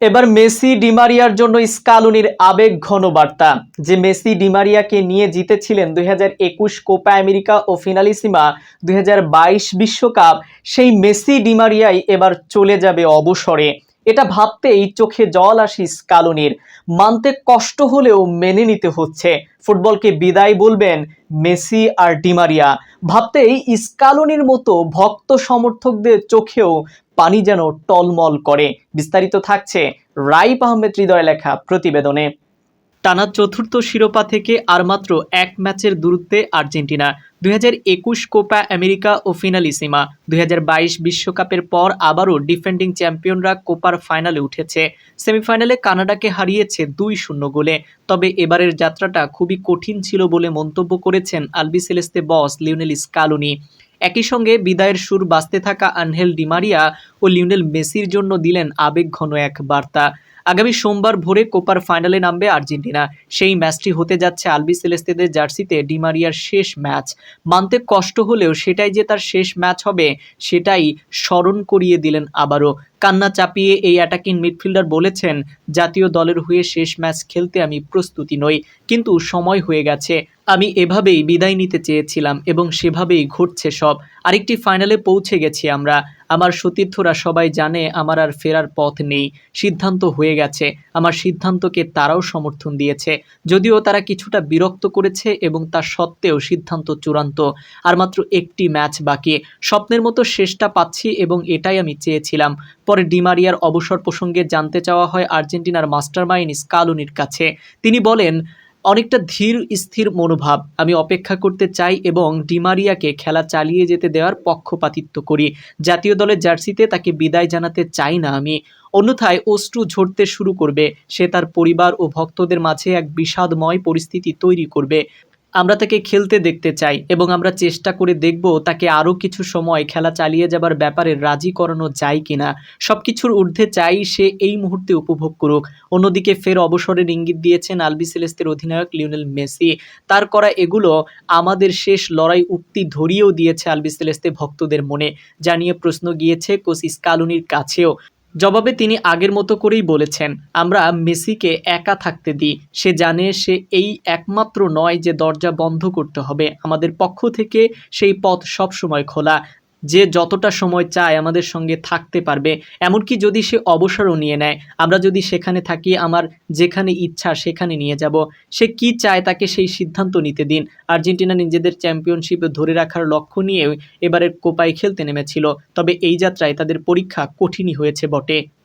এবার মেসি ডিমারিয়ার জন্য স্কালুনির আবেগ ঘন বার্তা। যে মেসি ডিমারিয়াকে নিয়ে জিতেছিলেন দুই কোপা আমেরিকা ও ফিনালিসিমা, দুই বিশ্বকাপ, সেই মেসি ডিমারিয়াই এবার চলে যাবে অবসরে। এটা ভাবতেই চোখে জল আসি স্কালুনির। মানতে কষ্ট হলেও মেনে নিতে হচ্ছে। ফুটবলকে বিদায় বলবেন মেসি আর ডিমারিয়া ভাবতেই স্কালুনির মতো ভক্ত সমর্থকদের চোখেও পানি যেন টলমল করে। বিস্তারিত থাকছে রাইপ আহমেদ হৃদয় লেখা প্রতিবেদনে। টানা চতুর্থ শিরোপা থেকে আর মাত্র এক ম্যাচের দূরত্বে আর্জেন্টিনা। দুই কোপা আমেরিকা ও ফিনালিসিমা। দুই বিশ্বকাপের পর আবারও ডিফেন্ডিং চ্যাম্পিয়নরা কোপার ফাইনালে উঠেছে। সেমিফাইনালে কানাডাকে হারিয়েছে দুই শূন্য গোলে। তবে এবারের যাত্রাটা খুবই কঠিন ছিল বলে মন্তব্য করেছেন আলবি সেলেস্তে বস লিওনেল স্কালুনি। একই সঙ্গে বিদায়ের সুর বাঁচতে থাকা আনহেল ডিমারিয়া ও লিওনেল মেসির জন্য দিলেন আবেগঘন এক বার্তা। আগামী সোমবার ভোরে কোপার ফাইনালে নামবে আর্জেন্টিনা। সেই ম্যাচটি হতে যাচ্ছে আলবি সেলেস্তেদের জার্সিতে ডিমারিয়ার শেষ ম্যাচ। মানতে কষ্ট হলেও সেটাই যে তার শেষ ম্যাচ হবে, সেটাই স্মরণ করিয়ে দিলেন আবারও। কান্না চাপিয়ে এই অ্যাটাকিং মিডফিল্ডার বলেছেন, জাতীয় দলের হয়ে শেষ ম্যাচ খেলতে আমি প্রস্তুতি নই। কিন্তু সময় হয়ে গেছে। আমি এভাবেই বিদায় নিতে চেয়েছিলাম এবং সেভাবেই ঘটছে সব। আরেকটি ফাইনালে পৌঁছে গেছি আমরা। আমার সতীর্থরা সবাই জানে আমার আর ফেরার পথ নেই। সিদ্ধান্ত হয়ে গেছে। আমার সিদ্ধান্তকে তারাও সমর্থন দিয়েছে। যদিও তারা কিছুটা বিরক্ত করেছে এবং তা সত্ত্বেও সিদ্ধান্ত চূড়ান্ত। আর মাত্র একটি ম্যাচ বাকি। স্বপ্নের মতো শেষটা পাচ্ছি এবং এটাই আমি চেয়েছিলাম। পরে ডিমারিয়ার অবসর প্রসঙ্গে জানতে চাওয়া হয় আর্জেন্টিনার মাস্টারমাইন্ড স্কালুনির কাছে। তিনি বলেন অনেকটা ধীর, স্থির মনোভাব। আমি অপেক্ষা করতে চাই এবং ডিমারিয়াকে খেলা চালিয়ে যেতে দেওয়ার পক্ষপাতিত্ব করি। জাতীয় দলের জার্সিতে তাকে বিদায় জানাতে চাই না আমি। অন্যথায় অশ্রু ঝরতে শুরু করবে। সে তার পরিবার ও ভক্তদের মাঝে এক বিষাদময় পরিস্থিতি তৈরি করবে। আমরা তাকে খেলতে দেখতে চাই এবং আমরা চেষ্টা করে দেখব তাকে আরও কিছু সময় খেলা চালিয়ে যাবার ব্যাপারে রাজি করানো যায় কিনা। সব কিছুর ঊর্ধ্বে চাই সে এই মুহূর্তে উপভোগ করুক। অন্যদিকে ফের অবসরের ইঙ্গিত দিয়েছেন আলবি সেলেস্তের অধিনায়ক লিওনেল মেসি। তার করা এগুলো আমাদের শেষ লড়াই উক্তি ধরিয়েও দিয়েছে আলবি সেলেস্তে ভক্তদের মনে, জানিয়ে প্রশ্ন গিয়েছে কোচ স্কালুনির কাছেও। জবাবে তিনি আগের মতো করেই বলেছেন, আমরা মেসিকে একা থাকতে দিই। সে জানে সে এই একমাত্র নয় যে দরজা বন্ধ করতে হবে। আমাদের পক্ষ থেকে সেই পথ সবসময় খোলা। যে যতটা সময় চায় আমাদের সঙ্গে থাকতে পারবে, এমনকি যদি সে অবসরও নিয়ে নেয়, আমরা যদি সেখানে থাকি, আমার যেখানে ইচ্ছা সেখানে নিয়ে যাব, সে কি চায় তাকে সেই সিদ্ধান্ত নিতে দিন। আর্জেন্টিনা নিজেদের চ্যাম্পিয়নশিপ ধরে রাখার লক্ষ্য নিয়ে এবারের কোপায় খেলতে নেমেছিল, তবে এই যাত্রায় তাদের পরীক্ষা কঠিনই হয়েছে বটে।